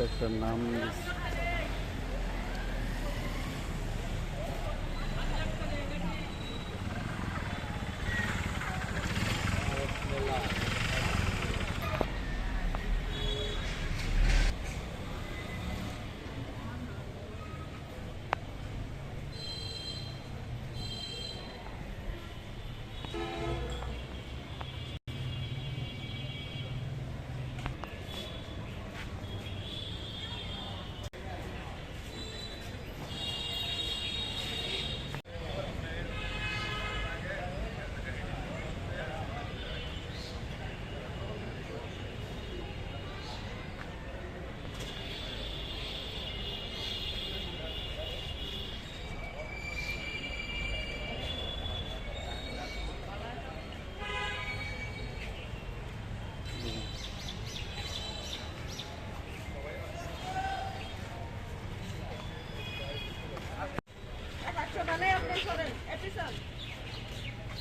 তো একটা নাম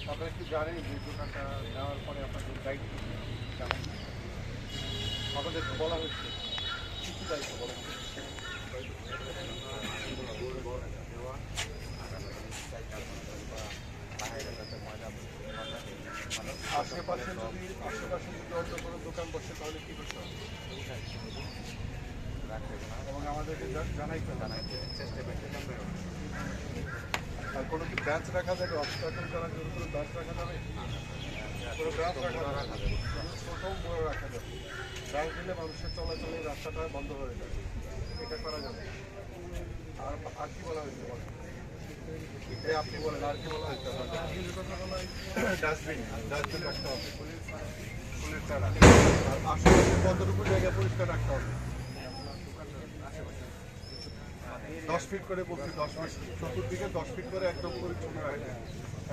আপনারা জানেন যে দোকানটা নেওয়ার পরে আপনাদের দায়িত্ব? জানেন আমাদের বলা হচ্ছে কি কি দায়িত্ব বলা হচ্ছে আশেপাশে যদি আশেপাশে যদি অন্য কোনো দোকান বসে, তাহলে কি করতে হবে? এবং আমাদেরকে জানাইতে জানাইতে চেষ্টা করতে আর কোনো কি ব্রাঞ্চ রাখা যাবে? অবস্ট্রাকল করার জন্য কোনো ব্রাঞ্চ রাখা যাবে? কোনো ব্রাঞ্চ রাখা যাবে? ছোট বড় রাখা যাবে। ব্রাঞ্চ দিলে মানুষের চলাচলের রাস্তাটা বন্ধ হয়ে যাবে। এটা করা যাবে। আর আর কি বলা হয়েছে বলেন? আপনি বলেন, আর কি বলা হয়েছে? ডাস্টবিন ডাস্টবিন রাখতে হবে। ফুলের চারা আর আশেপাশে কতটুকু জায়গা পরিষ্কার রাখতে হবে? দশ ফিট করে বলছি দশ ফিট চতুর্দিকে দশ ফিট করে একদম পরিচ্ছন্ন রাখবে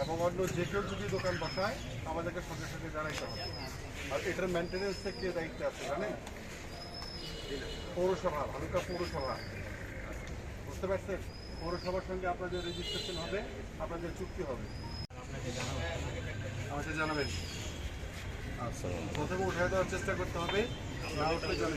এবং অন্য যে কেউ যদি দোকান বসায় আমাদেরকে সঙ্গে সঙ্গে জানাইতে হবে। আর এটার মেনটেন্যান্সের কে দায়িত্বে আছে জানেন? পৌরসভা ভালুকা পৌরসভা। বুঝতে পারছেন? পৌরসভার সঙ্গে আপনাদের রেজিস্ট্রেশন হবে আপনাদের চুক্তি হবে। আমাকে জানাবেন। আচ্ছা প্রথমে উঠে দেওয়ার চেষ্টা করতে হবে। না উঠলে এখানে?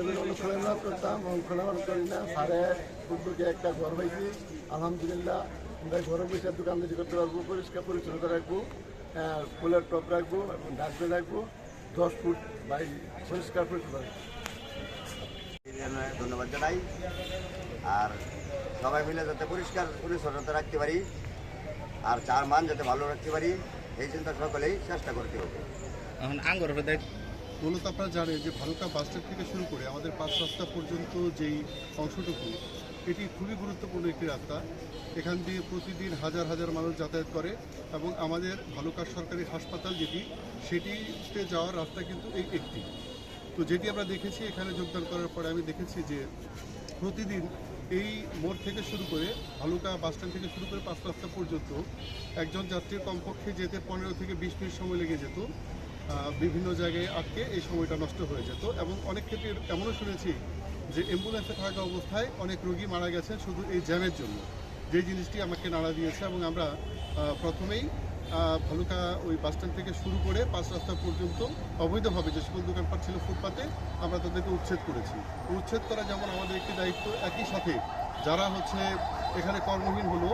আমি খোলামেলা করতাম এবং করি না সারে উদ্যোগে একটা ঘর হয়েছি আলহামদুলিল্লাহ আমরা ঘরে বসে দোকানদারি করতে পারব পরিষ্কার পরিচ্ছন্নতা রাখব ফুলের টপ রাখব এবং ডাস্টবিন রাখব দশ ফুট বাই পরিষ্কার পরিচ্ছন্ন রাখব ধন্যবাদ জানাই। আর সবাই মিলে যাতে পরিষ্কার পরিচ্ছন্নতা রাখতে পারি, আর চার মান যাতে ভালো রাখতে পারি, এই চিন্তা সকলেই চেষ্টা করতে হবে। এখন আঙ্গুর মূলত আপনারা জানেন যে ভালুকা বাস স্ট্যান্ড থেকে শুরু করে আমাদের পাঁচ রাস্তা পর্যন্ত যেই অংশটুকু, এটি খুবই গুরুত্বপূর্ণ একটি রাস্তা। এখান দিয়ে প্রতিদিন হাজার হাজার মানুষ যাতায়াত করে এবং আমাদের ভালুকা সরকারি হাসপাতাল যেটি, সেটিতে যাওয়ার রাস্তা কিন্তু এই একটি। তো যেটি আমরা দেখেছি, এখানে যোগদান করার পরে আমি দেখেছি যে প্রতিদিন এই মোড় থেকে শুরু করে, ভালুকা বাস স্ট্যান্ড থেকে শুরু করে পাঁচ রাস্তা পর্যন্ত একজন যাত্রীর কমপক্ষে যেতে পনেরো থেকে বিশ মিনিট সময় লেগে যেত। বিভিন্ন জায়গায় আটকে এই সময়টা নষ্ট হয়ে যেত এবং অনেক ক্ষেত্রে এমনও শুনেছি যে অ্যাম্বুলেন্সে থাকা অবস্থায় অনেক রোগী মারা গেছে শুধু এই জ্যামের জন্য। যে জিনিসটি আমাকে নাড়া দিয়েছে এবং আমরা প্রথমেই ভালুকা ওই বাস স্ট্যান্ড থেকে শুরু করে পাঁচ রাস্তা পর্যন্ত অবৈধভাবে যে সকল দোকানপাট ছিল ফুটপাতে আমরা তাদেরকে উচ্ছেদ করেছি। উচ্ছেদ করা যেমন আমাদের একটি দায়িত্ব, একই সাথে যারা হচ্ছে এখানে কর্মহীন হলো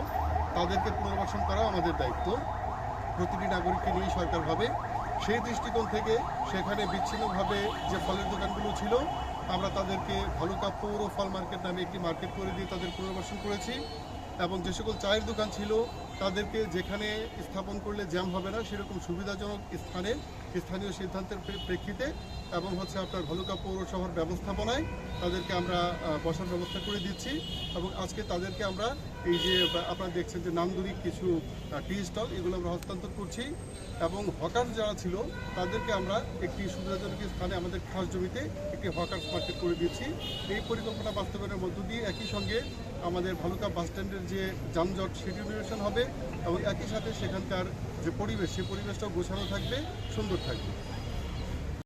তাদেরকে পুনর্বাসন করাও আমাদের দায়িত্ব। প্রতিটি নাগরিককে নিয়েই সরকার ভাবে সেই দৃষ্টিকোণ থেকে সেখানে বিচ্ছিন্নভাবে যে ফলের দোকানগুলো ছিল, আমরা তাদেরকে ভালুকা পৌর ফল মার্কেট নামে একটি মার্কেট করে দিয়ে তাদের পুনর্বাসন করেছি। এবং যে সকল চায়ের দোকান ছিল তাদেরকে যেখানে স্থাপন করলে জ্যাম হবে না, সেরকম সুবিধাজনক স্থানে, স্থানীয় সিদ্ধান্তের প্রেক্ষিতে এবং হচ্ছে আপনার ভালুকা পৌরসভার ব্যবস্থাপনায় তাদেরকে আমরা বসার ব্যবস্থা করে দিচ্ছি এবং আজকে তাদেরকে আমরা এই যে আপনারা দেখছেন যে নান্দনিক কিছু টি স্টল, এগুলো আমরা হস্তান্তর করছি এবং হকার যারা ছিল তাদেরকে আমরা একটি সুবিধাজনক স্থানে আমাদের খাস জমিতে একটি হকার্স মার্কেট করে দিচ্ছি। এই পরিকল্পনা বাস্তবায়নের মধ্য দিয়ে একই সঙ্গে আমাদের ভালুকা বাস স্ট্যান্ডের যে যানজট, সেটি হবে। এবং একই সাথে সেখানকার যে পরিবেশ সেই পরিবেশটাও গোছানো থাকবে সুন্দর থাকবে।